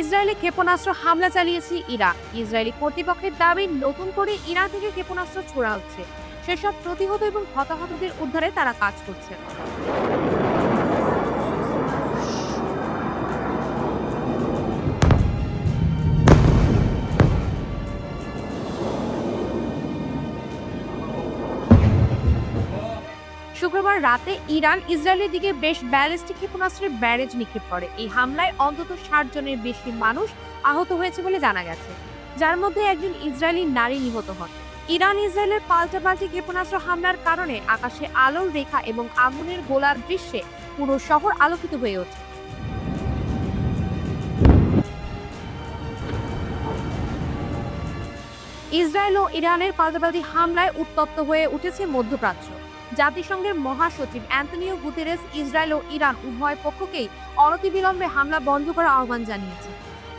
ইসরায়েলে ক্ষেপণাস্ত্র হামলা চালিয়েছে ইরাক ইসরায়েলি কর্তৃপক্ষের দাবি, নতুন করে ইরান থেকে ক্ষেপণাস্ত্র ছোড়া হচ্ছে। সেসব প্রতিহত এবং হতাহতদের উদ্ধারে তারা কাজ করছে। শুক্রবার রাতে ইরান ইসরায়েলের দিকে বেশ ব্যালিস্টিক ক্ষেপণাস্ত্রের ব্যারেজ নিক্ষেপ করে। এই হামলায় অন্তত ষাট জনের বেশি মানুষ আহত হয়েছে বলে জানা গেছে। যার মধ্যে একজন ইসরায়েলি নারী নিহত হন। ইরান ইসরায়েলের পাল্টাপাল্টি ক্ষেপণাস্ত্র হামলার কারণে আকাশে আলোর রেখা এবং আগুনের গোলার দৃশ্যে পুরো শহর আলোকিত হয়ে ওঠে। ইসরায়েল ও ইরানের পাল্টাপাল্টি হামলায় উত্তপ্ত হয়ে উঠেছে মধ্যপ্রাচ্য। জাতিসংঘের মহাসচিব অ্যান্টনিও গুতেরেস, ইসরায়েল ও ইরান উভয় পক্ষকেই অনতিবিলম্বে হামলা বন্ধ করার আহ্বান জানিয়েছে।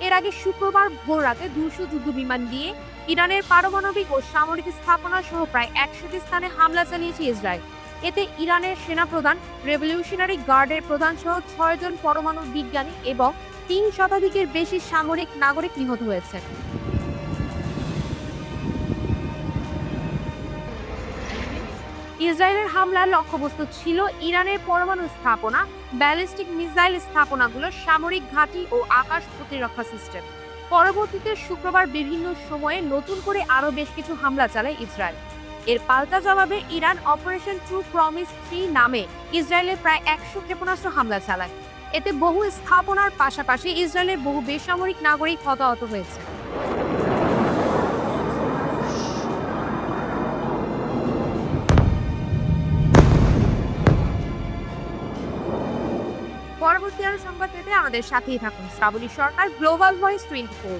এর আগে শুক্রবার ভোর রাতে দুশো যুদ্ধ বিমান দিয়ে ইরানের পারমাণবিক ও সামরিক স্থাপনা সহ প্রায় একশোটি স্থানে হামলা চালিয়েছে ইসরায়েল। এতে ইরানের সেনাপ্রধান, রেভলিউশনারি গার্ডের প্রধান সহ ছয়জন পরমাণু বিজ্ঞানী এবং তিন শতাধিকের বেশি সামরিক নাগরিক নিহত হয়েছে ইসরায়েলের হামলার লক্ষ্যবস্তু ছিল ইরানের পরমাণু স্থাপনা, ব্যালিস্টিক মিসাইল স্থাপনাগুলোর সামরিক ঘাঁটি ও আকাশ প্রতিরক্ষা সিস্টেম। পরবর্তীতে শুক্রবার বিভিন্ন সময়ে নতুন করে আরও বেশ কিছু হামলা চালায় ইসরায়েল। এর পাল্টা জবাবে Iran operation true promise three নামে ইসরায়েলের প্রায় একশো ক্ষেপণাস্ত্র হামলা চালায়। এতে বহু স্থাপনার পাশাপাশি ইসরায়েলের বহু বেসামরিক নাগরিক হতাহত হয়েছে। পরবর্তী আরও সংবাদ পেতে আমাদের সাথেই থাকুন। Shrabali Sarkar global voice twenty four